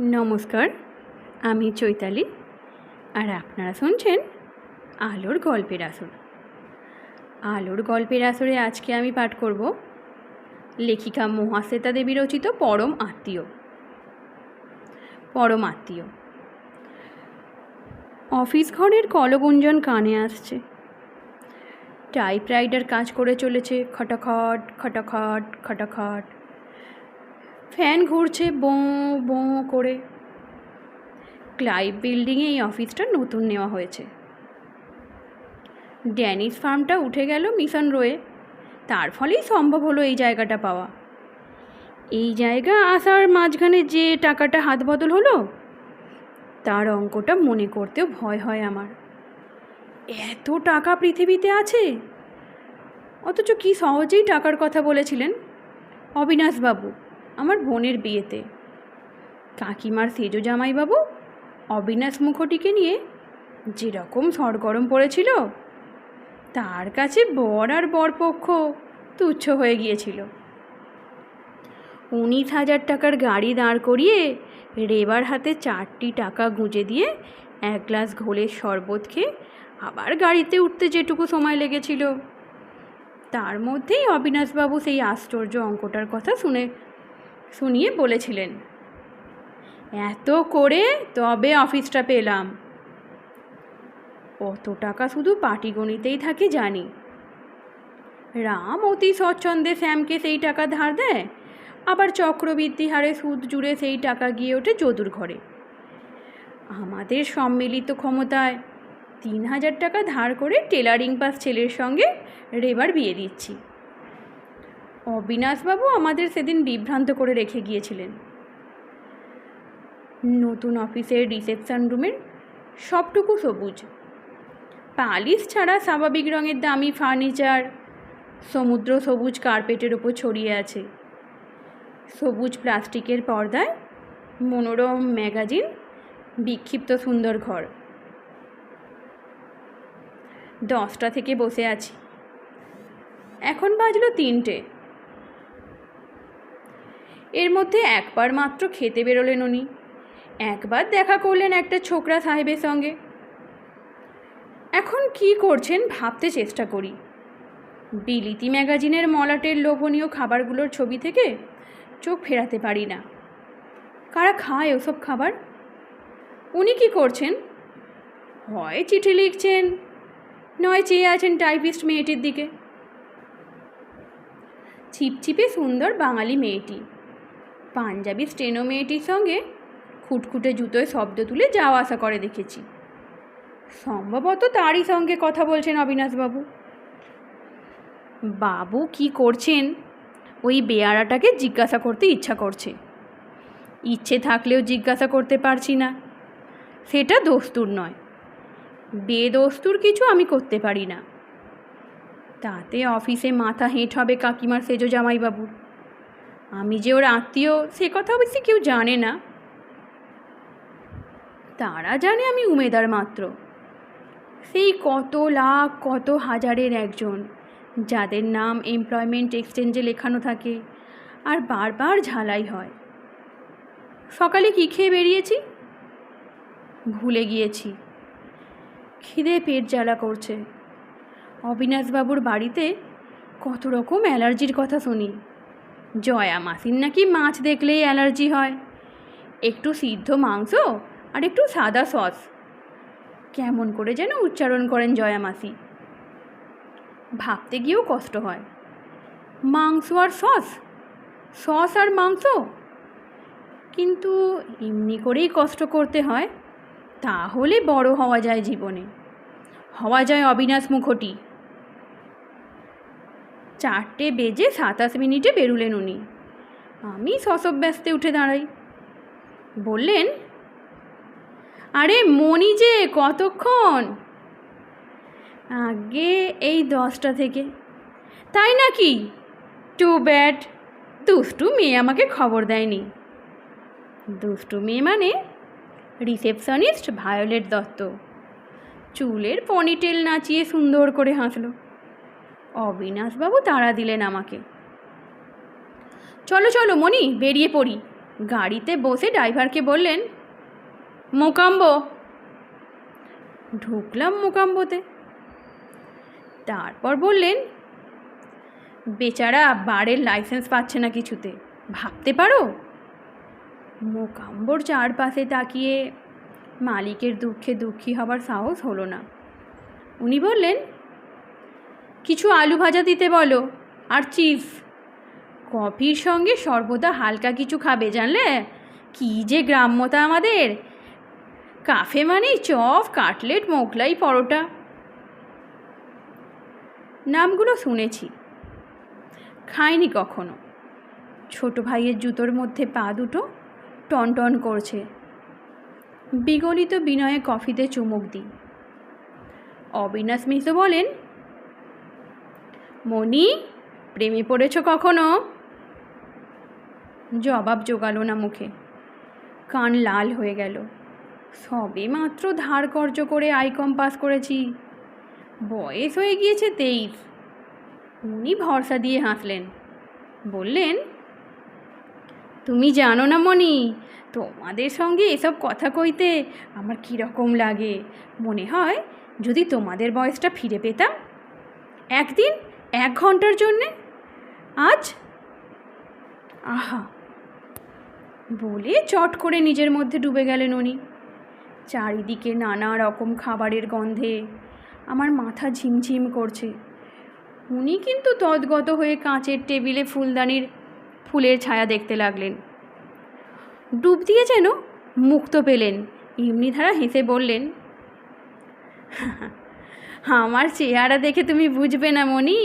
নমস্কার, আমি চৈতালি। আর আপনারা শুনছেন আলোর গল্পের আসর। আলোর গল্পের আসরে আজকে আমি পাঠ করব লেখিকা মহাশ্বেতা দেবী রচিত পরম আত্মীয়। পরম আত্মীয়। অফিস ঘরের কলগুঞ্জন কানে আসছে। টাইপরাইটার কাজ করে চলেছে, খটাখট খটাখট খটাখট। ফ্যান ঘুরছে বোঁ বোঁ করে। ক্লাইভ বিল্ডিংয়ে এই অফিসটা নতুন নেওয়া হয়েছে। ড্যানিস ফার্মটা উঠে গেল মিশন রোয়ে। তার ফলেই সম্ভব হলো এই জায়গাটা পাওয়া। এই জায়গা আসার মাঝখানে যে টাকাটা হাত বদল হলো, তার অঙ্কটা মনে করতেও ভয় হয় আমার। এত টাকা পৃথিবীতে আছে? অথচ কি সহজেই টাকার কথা বলেছিলেন? অবিনাশবাবু। আমার বোনের বিয়েতে। কাকিমার সেজো জামাইবাবু অবিনাশ মুখটিকে নিয়ে যেরকম সরগরম পড়েছিল, তার কাছে বর আর বরপক্ষ তুচ্ছ হয়ে গিয়েছিল। উনিশ হাজার টাকার গাড়ি দাঁড় করিয়ে রেবার হাতে চারটি টাকা গুঁজে দিয়ে এক গ্লাস ঘোলের শরবত খেয়ে আবার গাড়িতে উঠতে যেটুকু সময় লেগেছিল। তার মধ্যেই অবিনাশবাবু সেই আশ্চর্য অঙ্কটার কথা শুনে শুনিয়ে বলেছিলেন, এত করে তবে অফিসটা পেলাম। অত টাকা শুধু পাটিগণিতেই থাকে জানি। রাম অতি স্বচ্ছন্দে শ্যামকে সেই টাকা ধার দেয়, আবার চক্রবৃদ্ধি হারে সুদ জুড়ে সেই টাকা গিয়ে ওঠে যদুর ঘরে। আমাদের সম্মিলিত ক্ষমতায় তিন হাজার টাকা ধার করে টেলারিং পাস ছেলের সঙ্গে রেবার বিয়ে দিচ্ছি। অবিনাশবাবু আমাদের সেদিন বিভ্রান্ত করে রেখে গিয়েছিলেন। নতুন অফিসের রিসেপশন রুমের সবটুকু সবুজ। পালিশ ছাড়া স্বাভাবিক রঙের দামি ফার্নিচার, সমুদ্র সবুজ কার্পেটের ওপর ছড়িয়ে আছে। সবুজ প্লাস্টিকের পর্দায় মনোরম ম্যাগাজিন, বিক্ষিপ্ত সুন্দর ঘর। দশটা থেকে বসে আছি। এখন বাজলো তিনটে। এর মধ্যে একবার মাত্র খেতে বেরোলেন উনি। একবার দেখা করলেন একটা ছোকরা সাহেবের সঙ্গে। এখন কি করছেন ভাবতে চেষ্টা করি। বিলিতি ম্যাগাজিনের মলাটের লোভনীয় খাবারগুলোর ছবি থেকে চোখ ফেরাতে পারি না। কারা খায় ওসব খাবার? উনি কি করছেন? হয় চিঠি লিখছেন, নয় চেয়ে আছেন টাইপিস্ট মেয়েটির দিকে। ছিপছিপে সুন্দর বাঙালি মেয়েটি। পাঞ্জাবি স্টেনো মেয়েটির সঙ্গে খুটখুটে জুতোয় শব্দ তুলে যাওয়া আসা করে দেখেছি। সম্ভবত তারই সঙ্গে কথা বলছেন অবিনাশবাবু। বাবু কি করছেন? ওই বেয়ারাটাকে জিজ্ঞাসা করতে ইচ্ছা করছে। ইচ্ছে থাকলেও জিজ্ঞাসা করতে পারছি না। সেটা দস্তুর নয়। বেদস্তুর কিছু আমি করতে পারি না। তাতে অফিসে মাথা হেঁট হবে কাকিমার সেজো জামাইবাবুর আমি যে ওর আত্মীয়, সে কথা অবশ্যই কেউ জানে না। তারা জানে আমি উমেদার মাত্র। সেই কত লাখ, কত হাজারের একজন, যাদের নাম এমপ্লয়মেন্ট এক্সচেঞ্জে লেখানো থাকে আর বারবার ঝালাই হয়। সকালে কী খেয়ে বেরিয়েছি? ভুলে গিয়েছি। খিদে পেট জ্বালা করছে। অবিনাশবাবুর বাড়িতে কত রকম অ্যালার্জির কথা শুনি। জয়া মাসির নাকি মাছ দেখলেই অ্যালার্জি হয়। একটু সিদ্ধ মাংস আর একটু সাদা সস। কেমন করে যেন উচ্চারণ করেন জয়া মাসি। ভাবতে গিয়েও কষ্ট হয়। মাংস আর সস? সস আর মাংস? কিন্তু এমনি করেই কষ্ট করতে হয়। তাহলে বড় হওয়া যায় জীবনে। হওয়া যায় অবিনাশ মুখটি। চারটে বেজে সাতাশ মিনিটে বেরুলেন উনি। আমি সসব ব্যস্তে উঠে দাঁড়াই। বললেন, আরে মনি যে, কতক্ষণ? আগে এই দশটা থেকে। তাই নাকি? টু ব্যাড দুষ্টু মেয়ে আমাকে খবর দেয়নি। দুষ্টু মেয়ে মানে রিসেপশনিস্ট ভায়োলেট দত্ত। চুলের পনিটেল নাচিয়ে সুন্দর করে হাসলো। অবিনাশবাবু তাড়া দিলেন আমাকে। চলো চলো মনি বেরিয়ে পড়ি। গাড়িতে বসে ড্রাইভারকে বললেন, মোকাম্বো। ঢুকলাম মোকাম্বোতে। তারপর বললেন, বেচারা বারের লাইসেন্স পাচ্ছে না কিছুতে, ভাবতে পারো? মোকাম্বোর চারপাশে তাকিয়ে মালিকের দুঃখে দুঃখী হবার সাহস হলো না। উনি বললেন কিছু আলু ভাজা দিতে বলো। আর চিজ কফির সঙ্গে সর্বদা হালকা কিছু খাবে, জানলে? কী যে গ্রাম্যতা আমাদের। কাফে মানেই চপ, কাটলেট, মোগলাই, পরোটা। নামগুলো শুনেছি। খাইনি কখনো। ছোট ভাইয়ের জুতোর মধ্যে পা দুটো টনটন করছে। বিগলিত বিনয়ে কফিতে চুমুক দিই। অবিনাশ মিশ্র বলেন মণি, প্রেমে পড়েছ কখনো? জবাব জোগালো না মুখে। কান লাল হয়ে গেল। সবে মাত্র ধার কর্য করে আইকম পাস করেছি। বয়স হয়ে গিয়েছে তেইশ। উনি ভরসা দিয়ে হাসলেন। বললেন, তুমি জানো না মনি তোমাদের সঙ্গে এসব কথা কইতে আমার কীরকম লাগে? মনে হয় যদি তোমাদের বয়সটা ফিরে পেতাম, একদিন এক ঘণ্টার জন্যে? আজ? আহা। বলে চট করে নিজের মধ্যে ডুবে গেলেন উনি। চারিদিকে নানা রকম খাবারের গন্ধে আমার মাথা ঝিমঝিম করছে। উনি কিন্তু তদ্গত হয়ে কাঁচের টেবিলে ফুলদানির ফুলের ছায়া দেখতে লাগলেন। ডুব দিয়ে যেন মুক্ত পেলেন। এমনি ধারা হেসে বললেন আমার চেহারা দেখে তুমি বুঝবে না মনি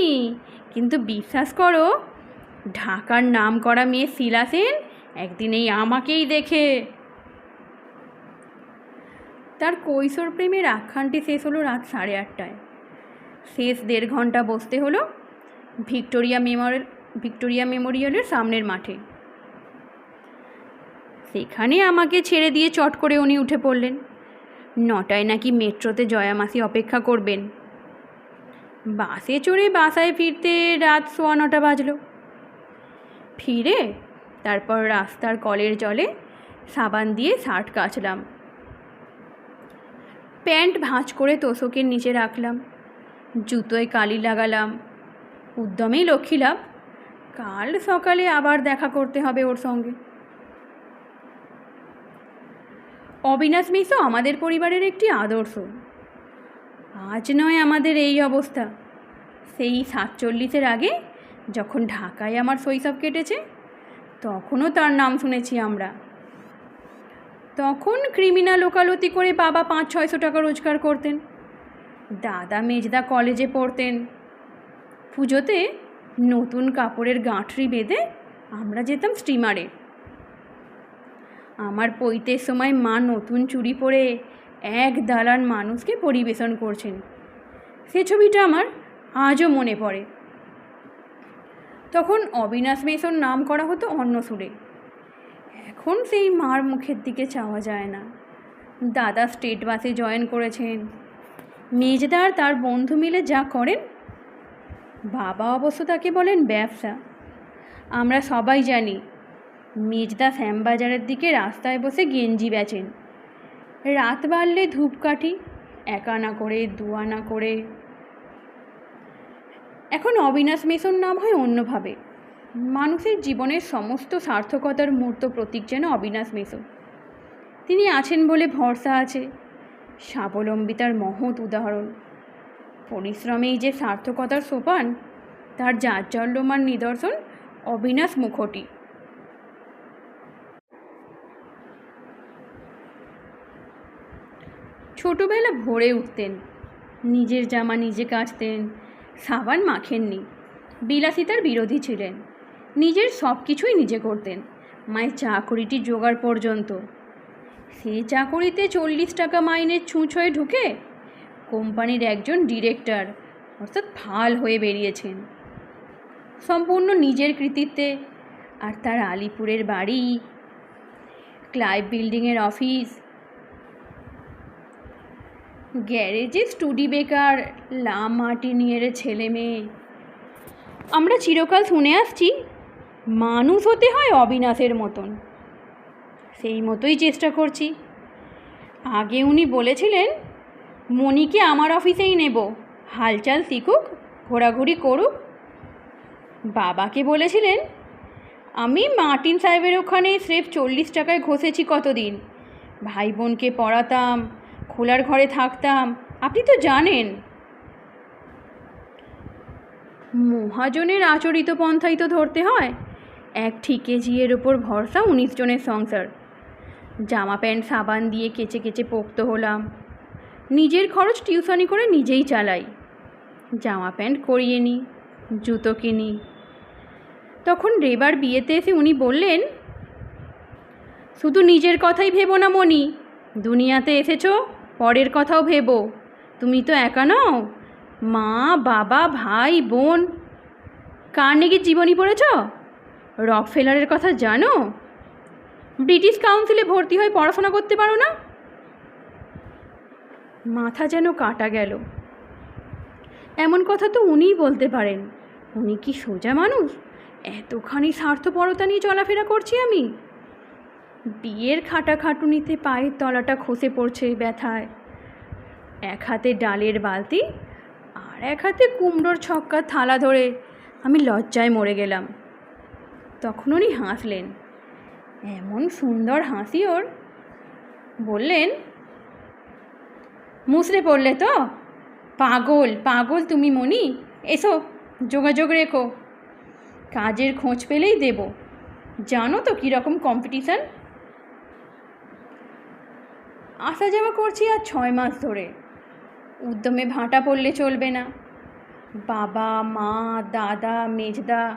কিন্তু বিশ্বাস করো, ঢাকার নাম করা মেয়ে শিলা সেন একদিন এই আমাকেই দেখে। তার কৈশোর প্রেমের আখ্যানটি শেষ হলো রাত সাড়ে আটটায়। শেষ দেড় ঘণ্টা বসতে হলো ভিক্টোরিয়া মেমোরিয়াল, ভিক্টোরিয়া মেমোরিয়ালের সামনের মাঠে। সেখানে আমাকে ছেড়ে দিয়ে চট করে উনি উঠে পড়লেন। নটায় নাকি মেট্রোতে জয়ামাসি অপেক্ষা করবেন? বাসে চড়ে বাসায় ফিরতে রাত সোয়া নটা বাজলো। ফিরে তারপর রাস্তার কলের জলে সাবান দিয়ে শার্ট কাচলাম। প্যান্ট ভাঁজ করে তোষকের নিচে রাখলাম। জুতোয় কালি লাগালাম। উদ্যমেই লক্ষ্মী লাভ। কাল সকালে আবার দেখা করতে হবে ওর সঙ্গে। অবিনাশ মিশ্র আমাদের পরিবারের একটি আদর্শ। আজ নয় আমাদের এই অবস্থা। সেই সাতচল্লিশের আগে যখন ঢাকায় আমার শৈশব কেটেছে, তখনও তার নাম শুনেছি আমরা। তখন ক্রিমিনাল ওকালতি করে বাবা পাঁচ ছয়শো টাকা রোজগার করতেন। দাদা মেজদা কলেজে পড়তেন। পুজোতে নতুন কাপড়ের গাঁঠরি বেঁধে আমরা যেতাম স্টিমারে। আমার পৈতের সময় মা নতুন চুরি পরে এক দালান মানুষকে পরিবেশন করছেন। সে ছবিটা আমার আজও মনে পড়ে। তখন অবিনাশ মেসন নাম করা হতো অন্য সুরে। এখন সেই মার মুখের দিকে চাওয়া যায় না। দাদা স্টেট বাসে জয়েন করেছেন। মেজদার তার বন্ধু মিলে যা করেন, বাবা অবশ্য তাকে বলেন ব্যবসা। আমরা সবাই জানি মেজদা শ্যামবাজারের দিকে রাস্তায় বসে গেঞ্জি বেচেন। রাত বাড়লে ধূপকাঠি এক আনা করে দু আনা করে। এখন অবিনাশ মেসন নাম হয় অন্যভাবে। মানুষের জীবনের সমস্ত সার্থকতার মূর্ত প্রতীক যেন অবিনাশ মেসন তিনি আছেন বলে ভরসা আছে। স্বাবলম্বিতার মহৎ উদাহরণ। পরিশ্রমেই যে সার্থকতার সোপান, তার জাজ্জল্যমান নিদর্শন অবিনাশ মুখটি। ছোটবেলা ভোরে উঠতেন। নিজের জামা নিজে কাচতেন, সাবান মাখেননি। বিলাসিতার বিরোধী ছিলেন। নিজের সব কিছুই নিজে করতেন, মায়ের চাকরিটি জোগাড় পর্যন্ত। সে চাকরিতে চল্লিশ টাকা মাইনের ছুঁচ হয়ে ঢুকে কোম্পানির একজন ডিরেক্টর অর্থাৎ ফাল হয়ে বেরিয়েছেন। সম্পূর্ণ নিজের কৃতিত্বে আর তার আলিপুরের বাড়ি, ক্লাইভ বিল্ডিংয়ের অফিস গ্যারেজে স্টুডি বেকার, লা মার্টিনিয়ের ছেলে মেয়ে। আমরা চিরকাল শুনে আসছি, মানুষ হতে হয় অবিনাশের মতন। সেই মতোই চেষ্টা করছি। আগে উনি বলেছিলেন, মণিকে আমার অফিসেই নেব, হালচাল শিখুক, ঘোরাঘুরি করুক। বাবাকে বলেছিলেন, আমি মার্টিন সাহেবের ওখানে স্রেফ চল্লিশ টাকায় ঘষেছি কতদিন, ভাই বোনকে পড়াতাম খোলার ঘরে থাকতাম। আপনি তো জানেন। মহাজনের আচরিত পন্থাই তো ধরতে হয়। এক ঠিকে জিয়ের ওপর ভরসা উনিশ জনের সংসার। জামা প্যান্ট, সাবান দিয়ে কেচে কেচে পোক্ত হলাম। নিজের খরচ টিউশনি করে নিজেই চালাই। জামা প্যান্ট করিয়ে নিই জুতো কিনি। তখন রেবার বিয়েতে এসে উনি বললেন, শুধু নিজের কথাই ভেবো না মনি দুনিয়াতে এসেছ? পরের কথাও ভেবো। তুমি তো একা নও। মা, বাবা, ভাই, বোন, কার্নেগির জীবনী পড়েছ? রক ফেলারের কথা জানো? ব্রিটিশ কাউন্সিলে ভর্তি হয়ে পড়াশোনা করতে পারো না? মাথা যেন কাটা গেল। এমন কথা তো উনিই বলতে পারেন। উনি কি সোজা মানুষ? এতখানি স্বার্থপরতা নিয়ে চলাফেরা করছি আমি? বিয়ের খাটাখাটুনিতে পায়ের তলাটা খসে পড়ছে ব্যথায়। এক হাতে ডালের বালতি আর এক হাতে কুমড়োর ছক্কা থালা ধরে আমি লজ্জায় মরে গেলাম। তখন উনি হাসলেন। এমন সুন্দর হাসি ওর। বললেন, মুসড়ে পড়লে তো? পাগল পাগল তুমি মনি এসো, যোগাযোগ রেখো। কাজের খোঁজ পেলেই দেব। জানো তো কীরকম কম্পিটিশান আসা যাওয়া করছি আর ছয় মাস ধরে। উদ্যমে ভাঁটা পড়লে চলবে না। বাবা, মা, দাদা, মেজদা,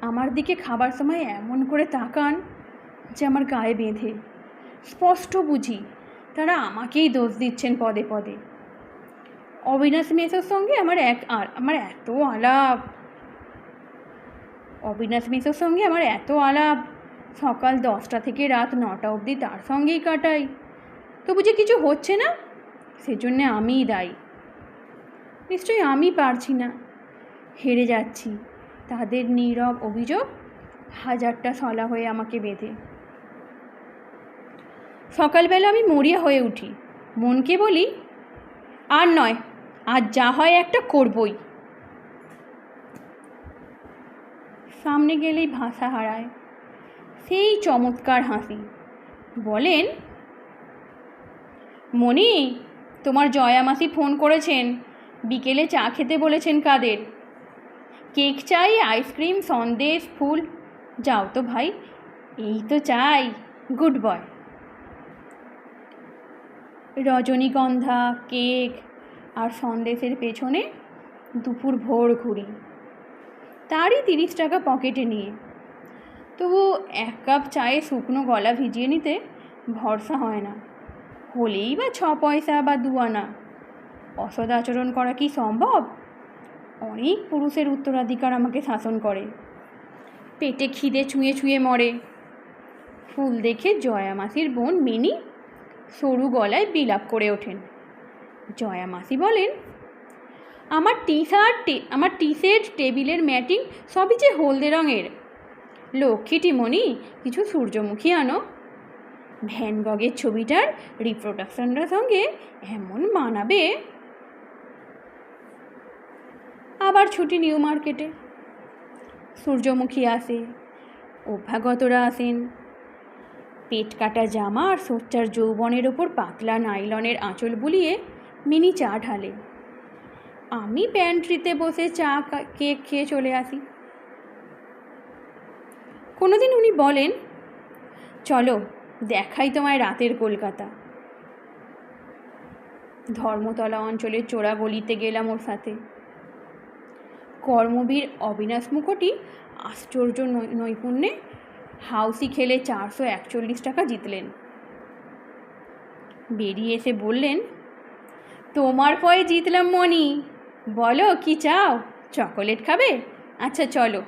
আমার দিকে খাবার সময় এমন করে তাকান যে আমার গায়ে বেঁধে। স্পষ্ট বুঝি তারা আমাকেই দোষ দিচ্ছেন পদে পদে। অবিনাশ মেসোর সঙ্গে আমার এক আর আমার এত আলাপ। অবিনাশ মেসোর সঙ্গে আমার এত আলাপ। সকাল দশটা থেকে রাত নটা অবধি তার সঙ্গেই কাটাই। তবু যে কিছু হচ্ছে না, সেজন্যে আমিই দায়ী। নিশ্চয়ই আমি পারছি না। হেরে যাচ্ছি। তাদের নীরব অভিযোগ হাজারটা সলা হয়ে আমাকে বেঁধে। সকালবেলা আমি মরিয়া হয়ে উঠি। মনকে বলি, আর নয় আর যা হয় একটা করবই। সামনে গেলেই ভাষা হারায়। সেই চমৎকার হাসি। বলেন মনি তোমার জয়া মাসি ফোন করেছেন। বিকেলে চা খেতে বলেছেন কাদের। কেক চাই, আইসক্রিম, সন্দেশ, ফুল। যাও তো ভাই, এই তো চাই, গুড বয়। রজনীগন্ধা, কেক আর সন্দেশের পেছনে দুপুর ভোর ঘুরি তারই তিরিশ টাকা পকেটে নিয়ে। তবু এক কাপ চায়ে শুকনো গলা ভিজিয়ে নিতে ভরসা হয় না। হলেই বা ছ পয়সা বা দুয়ানা অসদ আচরণ করা কি সম্ভব? অনেক পুরুষের উত্তরাধিকার আমাকে শাসন করে। পেটে খিদে ছুঁয়ে ছুঁয়ে মরে। ফুল দেখে জয়া মাসির বোন মিনি সরু গলায় বিলাপ করে ওঠেন। জয়া মাসি বলেন, আমার টি শার্ট আমার টি শার্ট টেবিলের ম্যাটিং সবই যে হলদে রঙের। লক্ষ্মীটি মণি কিছু সূর্যমুখী আনো। ভ্যানগগের ছবিটার রিপ্রোডাকশনটার সঙ্গে এমন মানাবে। আবার ছুটি নিউ মার্কেটে সূর্যমুখী আসে, অভ্যাগতরা আসেন। পেট কাটা জামা আর সোচ্চার যৌবনের ওপর পাতলা নাইলনের আঁচল বুলিয়ে মিনি চা ঢালে। আমি প্যান্ট্রিতে বসে চা কেক খেয়ে চলে আসি। কোনোদিন উনি বলেন, চলো দেখাই তোমায় রাতের কলকাতা। ধর্মতলা অঞ্চলের চোরা গলিতে গেলাম ওর সাথে কর্মবীর অবিনাশ মুখোটি আশ্চর্য নৈপুণ্যে হাউসি খেলে চারশো একচল্লিশ টাকা জিতলেন। বেরিয়ে এসে বললেন, তোমার পয়ে জিতলাম মনি বলো, কি চাও? চকোলেট খাবে? আচ্ছা চলো।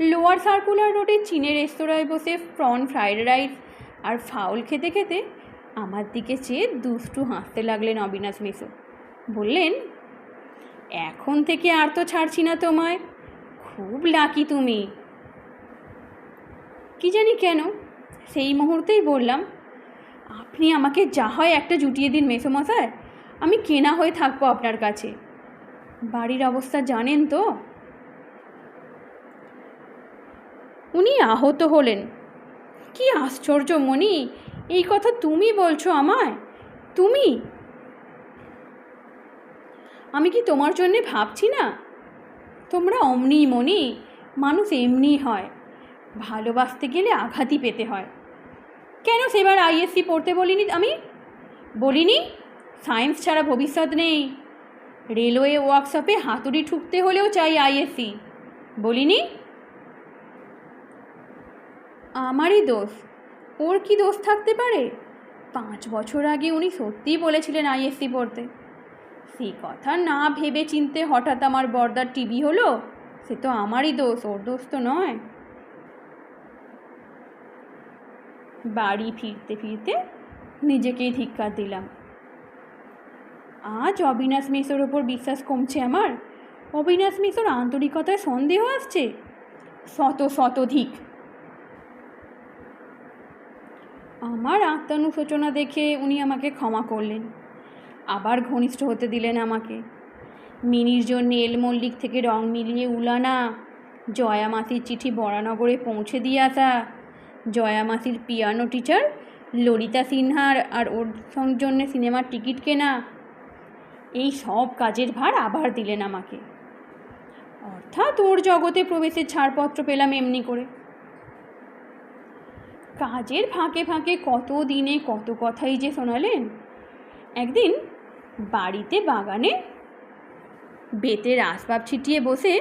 লোয়ার সার্কুলার রোডে চীনের রেস্তোরাঁয় বসে প্রন ফ্রাইড রাইস আর ফাউল খেতে খেতে আমার দিকে চেয়ে দুষ্টু হাসতে লাগলেন অবিনাশ মিশো। বললেন, এখন থেকে আর তো ছাড়ছি না তোমায়। খুব লাকি তুমি। কি জানি কেন, সেই মুহূর্তেই বললাম, আপনি আমাকে যা হয় একটা জুটিয়ে দিন মেসোমশাই আমি কেনা হয়ে থাকব আপনার কাছে। বাড়ির অবস্থা জানেন তো? উনি আহত হলেন। কি আশ্চর্য মণি, এই কথা তুমি বলছো আমায়? তুমি? আমি কি তোমার জন্যে ভাবছি না? তোমরা অমনি মনি মানুষ এমনি হয়, ভালোবাসতে গেলে আঘাতই পেতে হয়। কেন সেবার আইএসসি পড়তে বলিনি আমি? বলিনি, সায়েন্স ছাড়া ভবিষ্যৎ নেই। রেলওয়ে ওয়ার্কশপে হাতুড়ি ঠুকতে হলেও চাই আইএসসি। বলিনি আমারই দোষ। ওর কি দোষ থাকতে পারে? পাঁচ বছর আগে উনি সত্যিই বলেছিলেন আইএসসি পড়তে। সে কথা না ভেবে চিনতে হঠাৎ আমার বর্দার টিভি হলো? সে তো আমারই দোষ, ওর দোষ তো নয়। বাড়ি ফিরতে ফিরতে নিজেকেই ধিক্কার দিলাম। আজ অবিনাশ মিশ্রর ওপর বিশ্বাস কমছে আমার। অবিনাশ মিশ্রর আন্তরিকতায় সন্দেহ আসছে। শত শতধিক আমার আত্মানুশোচনা দেখে উনি আমাকে ক্ষমা করলেন। আবার ঘনিষ্ঠ হতে দিলেন আমাকে। মিনির জন্য এল মল্লিক থেকে রং মিলিয়ে উলানা জয়া মাসির চিঠি বরানগরে পৌঁছে দিয়ে আসা জয়া মাসির পিয়ানো টিচার ললিতা সিনহার আর ওর জন্য সিনেমার টিকিট কেনা, এই সব কাজের ভার আবার দিলেন আমাকে। অর্থাৎ ওর জগতে প্রবেশের ছাড়পত্র পেলাম এমনি করে। কাজের ফাঁকে ফাঁকে কত দিনে কত কথাই যে শোনালেন। একদিন বাড়িতে বাগানে বেতের আসবাব ছিটিয়ে বসে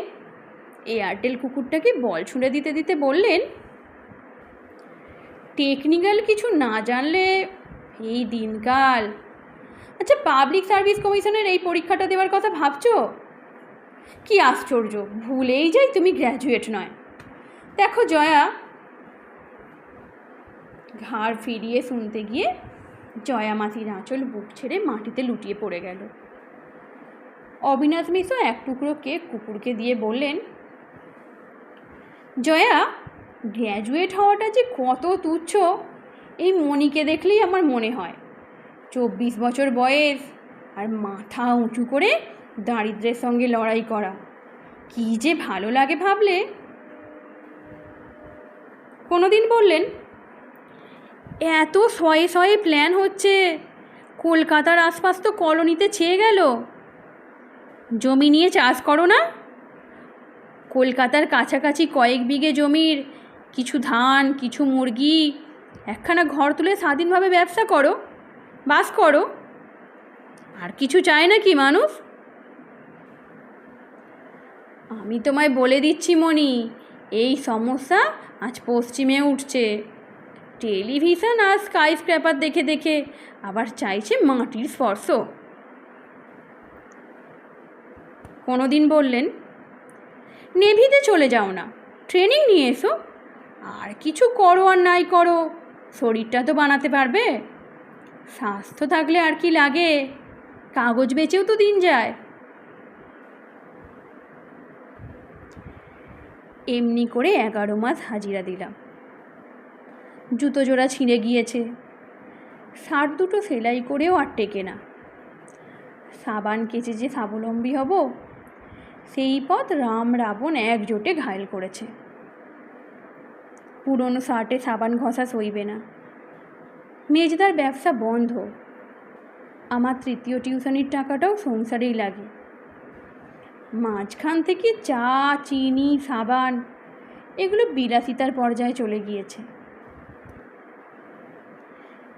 এয়ারটেল কুকুরটাকে বল ছুঁড়ে দিতে দিতে বললেন, টেকনিক্যাল কিছু না জানলে এই দিনকাল। আচ্ছা পাবলিক সার্ভিস কমিশনের এই পরীক্ষাটা দেওয়ার কথা ভাবছ? কি আশ্চর্য, ভুলেই যাই তুমি গ্র্যাজুয়েট নয়। দেখো জয়া ঘাড় ফিরিয়ে শুনতে গিয়ে জয়া মাসির আঁচল বুক ছেড়ে মাটিতে লুটিয়ে পড়ে গেল। অবিনাশ মিশ্র এক টুকরো কেক কুকুরকে দিয়ে বললেন, জয়া গ্র্যাজুয়েট হওয়াটা যে কত তুচ্ছ, এই মণিকে দেখলেই আমার মনে হয়। চব্বিশ বছর বয়স আর মাথা উঁচু করে দারিদ্রের সঙ্গে লড়াই করা। কী যে ভালো লাগে ভাবলে? কোনোদিন বললেন এত শয়ে শয়ে প্ল্যান হচ্ছে। কলকাতার আশপাশ তো কলোনিতে ছেয়ে গেল। জমি নিয়ে চাষ করো না। কলকাতার কাছাকাছি কয়েক বিঘে জমির কিছু ধান, কিছু মুরগি, একখানা ঘর তুলে স্বাধীনভাবে ব্যবসা করো, বাস করো। আর কিছু চায় না কি মানুষ? আমি তোমায় বলে দিচ্ছি মনি এই সমস্যা আজ পশ্চিমে উঠছে। টেলিভিশন আর স্ক্র্যাপার দেখে দেখে আবার চাইছে মাটির স্পর্শ। কোনো দিন বললেন, নেভিতে চলে যাও না, ট্রেনিং নিয়ে এসো। আর কিছু করো আর নাই করো, শরীরটা তো বানাতে পারবে। স্বাস্থ্য থাকলে আর কি লাগে, কাগজ বেচেও তো দিন যায়। এমনি করে এগারো মাস হাজিরা দিলাম। জুতো জোড়া ছিঁড়ে গিয়েছে। শার্ট দুটো সেলাই করেও আর টেকে না। সাবান কেচে যে স্বাবলম্বী হব, সেই পথ রাম রাবণ একজোটে ঘায়ল করেছে। পুরনো শার্টে সাবান ঘষা সইবে না। মেজদার ব্যবসা বন্ধ। আমার তৃতীয় টিউশনির টাকাটাও সংসারেই লাগে। মাঝখান থেকে চা, চিনি, সাবান, এগুলো বিলাসিতার পর্যায়ে চলে গিয়েছে।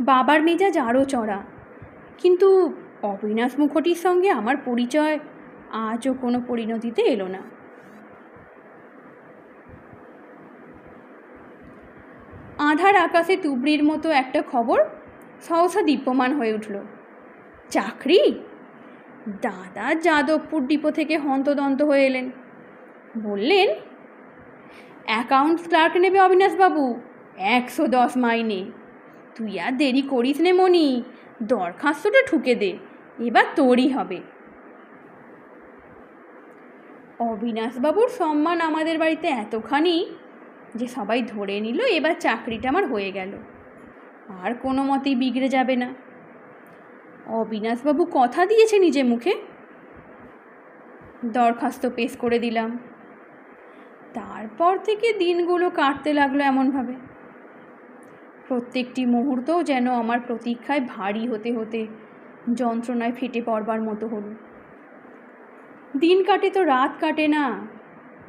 বাবার মেজাজ আরও চড়া। কিন্তু অবিনাশ মুখোটির সঙ্গে আমার পরিচয় আজও কোনো পরিণতিতে এলো না। আধার আকাশে তুবড়ির মতো একটা খবর সহসা দীপ্যমান হয়ে উঠল। চাকরি? দাদা যাদবপুর ডিপো থেকে হন্তদন্ত হয়ে এলেন। বললেন, অ্যাকাউন্টস ক্লার্ক নেবে অবিনাশবাবু, একশো দশ মাইনে। তুই আর দেরি করিস নে মনি দরখাস্তটা ঠুকে দে, এবার তোরই হবে। অবিনাশবাবুর সম্মান আমাদের বাড়িতে এতখানি যে সবাই ধরে নিল, এবার চাকরিটা আমার হয়ে গেল। আর কোনো মতেই বিগড়ে যাবে না। অবিনাশবাবু কথা দিয়েছে নিজে মুখে। দরখাস্ত পেশ করে দিলাম। তারপর থেকে দিনগুলো কাটতে লাগল এমনভাবে। প্রত্যেকটি মুহূর্তও যেন আমার প্রতীক্ষায় ভারী হতে হতে যন্ত্রণায় ফেটে পড়বার মতো হলো। দিন কাটে তো রাত কাটে না।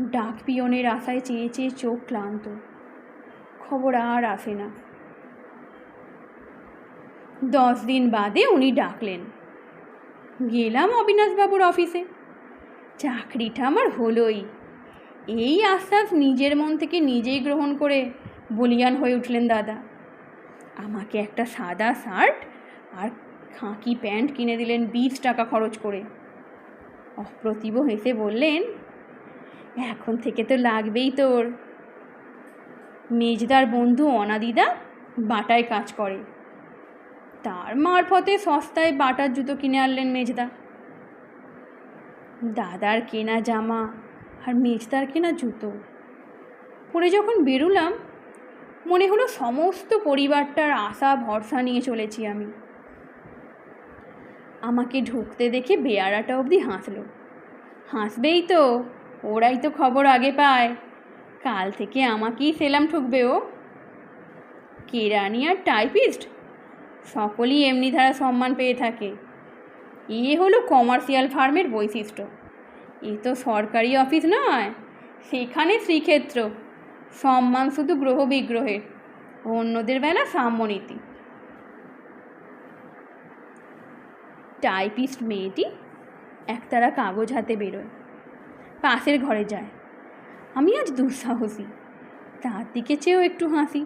ডাক পিয়নের আশায় চেয়ে চেয়ে চোখ ক্লান্ত। খবর আর আসে না। দশ দিন বাদে উনি ডাকলেন। গেলাম অবিনাশবাবুর অফিসে। চাকরিটা আমার হলোই। এই আশ্বাস নিজের মন থেকে নিজেই গ্রহণ করে বলিয়ান হয়ে উঠলেন দাদা। আমাকে একটা সাদা শার্ট আর খাঁকি প্যান্ট কিনে দিলেন বিশ টাকা খরচ করে। অপ্রতিভ হেসে বললেন, এখন থেকে তো লাগবেই তোর। মেজদার বন্ধু অনাদিদা বাটায় কাজ করে। তার মারফতে সস্তায় বাটার জুতো কিনে আনলেন মেজদা। দাদার কেনা জামা আর মেজদার কেনা জুতো। পরে যখন বেরুলাম মনে হলো সমস্ত পরিবারটার আশা, ভরসা নিয়ে চলেছি আমি। আমাকে ঢুকতে দেখে বেয়ারাটা অবধি হাসলো। হাসবেই তো, ওরাই তো খবর আগে পায়। কাল থেকে আমাকেই সেলাম ঠুকবে ও। কেরানি আর টাইপিস্ট? সকলেই এমনি ধারা সম্মান পেয়ে থাকে। এ হলো কমার্শিয়াল ফার্মের বৈশিষ্ট্য। এ তো সরকারি অফিস নয়, সেখানে শ্রীক্ষেত্র। সম্মান শুধু গ্রহ বিগ্রহের অন্যদের বেলা সাম্যনীতি টাইপিস্ট মেয়েটি একতারা কাগজ হাতে বেরোয়, পাশের ঘরে যায়। আমি আজ দুঃসাহসী, তার দিকে চেয়েও একটু হাসি।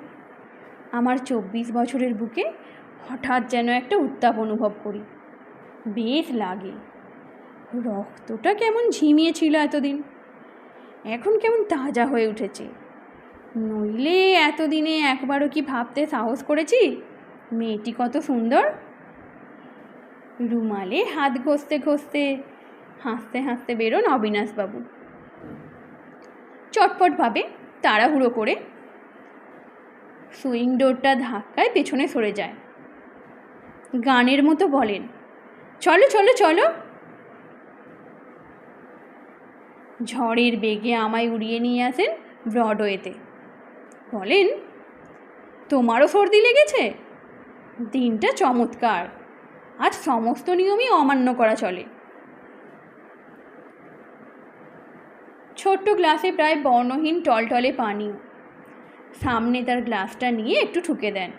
আমার চব্বিশ বছরের বুকে হঠাৎ যেন একটা উত্তাপ অনুভব করি। বেশ লাগে, রক্তটা কেমন ঝিমিয়েছিল এতদিন। এখন কেমন তাজা হয়ে উঠেছে। নইলে এতদিনে একবারও কি ভাবতে সাহস করেছি? মেয়েটি কত সুন্দর। রুমালে হাত ঘষতে ঘষতে হাসতে হাসতে বেরোন অবিনাশবাবু। চটপটভাবে তাড়াহুড়ো করে সুইং ডোরটা ধাক্কায় পেছনে সরে যায়। গানের মতো বলেন, চলো চলো চলো। ঝড়ের বেগে আমায় উড়িয়ে নিয়ে আসেন ব্রডওয়েতে। বলেন, তোমারও সর্দি লেগেছে? দিনটা চমৎকার। আজ সমস্ত নিয়মই অমান্য করা চলে। ছোট্ট গ্লাসে প্রায় বর্ণহীন টলটলে পানীয় সামনে তার গ্লাসটা নিয়ে একটু ঠুকে দেন।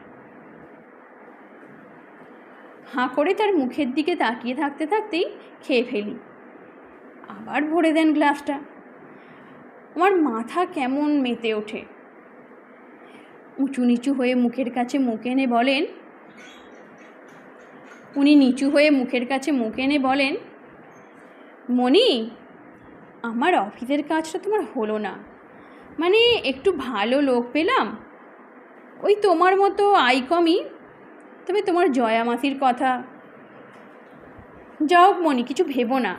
হাঁ করে তার মুখের দিকে তাকিয়ে থাকতে থাকতেই খেয়ে ফেলি। আবার ভরে দেন গ্লাসটা। আমার মাথা কেমন মেতে ওঠে। উঁচু নিচু হয়ে মুখের কাছে মুখ এনে বলেন, উনি নিচু হয়ে মুখের কাছে মুখ এনে বলেন, মণি, আমার অফিসের কাজটা তোমার হলো না। মানে একটু ভালো লোক পেলাম। ওই তোমার মতো আই কমই তবে তোমার জয়া মাসির কথা। যাও মনি কিছু ভেবো না।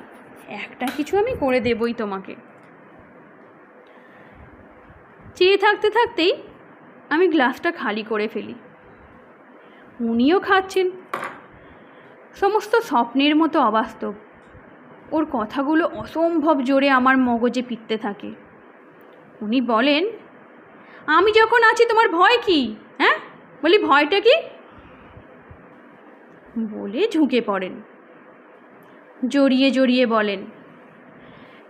একটা কিছু আমি করে দেবই তোমাকে। চেয়ে থাকতে থাকতেই আমি গ্লাসটা খালি করে ফেলি। উনিও খাচ্ছেন। সমস্ত স্বপ্নের মতো অবাস্তব। ওর কথাগুলো অসম্ভব জোরে আমার মগজে পিততে থাকে। উনি বলেন, আমি যখন আছি, তোমার ভয় কি? হ্যাঁ? বলি, ভয়টা কি? বলে ঝুঁকে পড়েন। জড়িয়ে জড়িয়ে বলেন,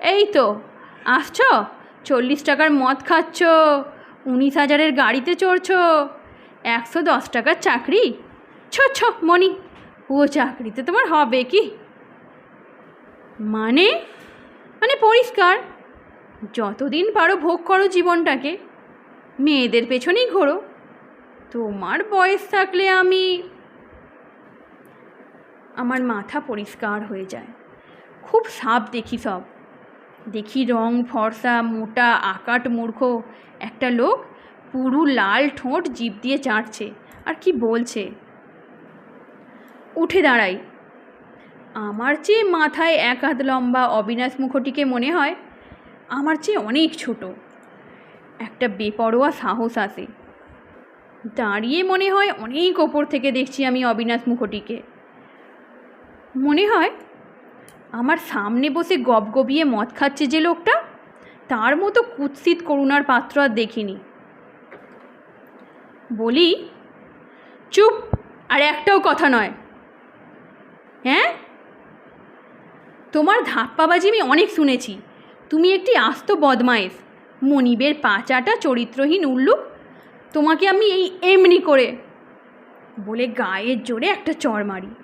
এই তো, আসছ? চল্লিশ টাকার মদ খাচ্ছ? উনিশ হাজারের গাড়িতে চড়ছ? একশো দশ টাকার চাকরি? ছ ছ মনি ও চাকরিতে তোমার হবে কি? মানে? মানে পরিষ্কার। যতদিন পারো ভোগ করো জীবনটাকে। মেয়েদের পেছনেই ঘোরো। তোমার বয়স থাকলে আমি আমার মাথা পরিষ্কার হয়ে যায়। খুব সাপ দেখি সব। দেখি রং, ফর্সা, মোটা, আকাট, মূর্খ। একটা লোক পুরু লাল ঠোঁট জিভ দিয়ে চাটছে। আর কি বলছে? উঠে দাঁড়াই। আমার চেয়ে মাথায় এক হাত লম্বা অবিনাশ মুখটিকে মনে হয়, আমার চেয়ে অনেক ছোট। একটা বেপরোয়া সাহস আসে। দাঁড়িয়ে মনে হয় অনেক ওপর থেকে দেখছি আমি অবিনাশ মুখোটিকে। মনে হয় আমার সামনে বসে গবগবিয়ে মদ খাচ্ছে যে লোকটা। তার মতো কুৎসিত করুণার পাত্র আর দেখিনি। বলি, চুপ, আর একটাও কথা নয়। হ্যাঁ? তোমার ধাপ্পাবাজি আমি অনেক শুনেছি। তুমি একটি আস্ত বদমায়েশ। মনিবের পাচাটা চরিত্রহীন উল্লুক। তোমাকে আমি এই এমনি করে বলে গায়ের জোরে একটা চড় মারি।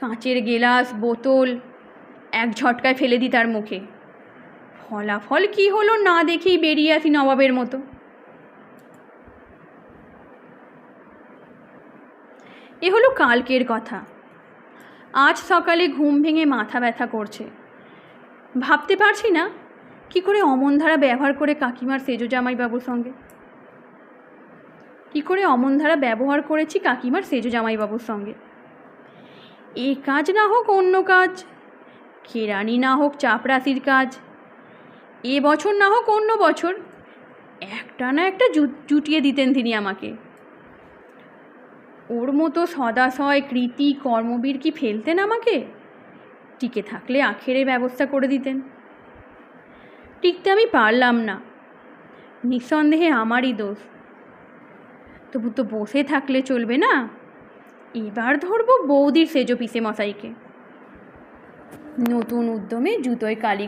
কাঁচের গেলাস, বোতল এক ঝটকায় ফেলে দিই তার মুখে। ফলাফল কি হলো না দেখেই বেরিয়ে আসি নবাবের মতো। এ হলো কালকের কথা। আজ সকালে ঘুম ভেঙে মাথা ব্যথা করছে। ভাবতে পারছি না কি করে অমনধারা ব্যবহার করে কাকিমার সেজো জামাইবাবুর সঙ্গে। কি করে অমনধারা ব্যবহার করেছি কাকিমার সেজো জামাইবাবুর সঙ্গে। এ কাজ না হোক অন্য কাজ। কেরানি না হোক চাপরাশির কাজ? এ বছর না হোক অন্য বছর। একটা না একটা জুটিয়ে দিতেন তিনি আমাকে। ওর মতো সদাশয়, কৃতি, কর্মবীর কি ফেলতেন আমাকে? টিকে থাকলে আখেরে ব্যবস্থা করে দিতেন। টিকতে আমি পারলাম না। নিঃসন্দেহে আমারই দোষ। তবু তো বসে থাকলে চলবে না? এবার ধরবো বৌদির সেজো পিসে মশাইকে। নতুন উদ্যমে জুতোয় কালি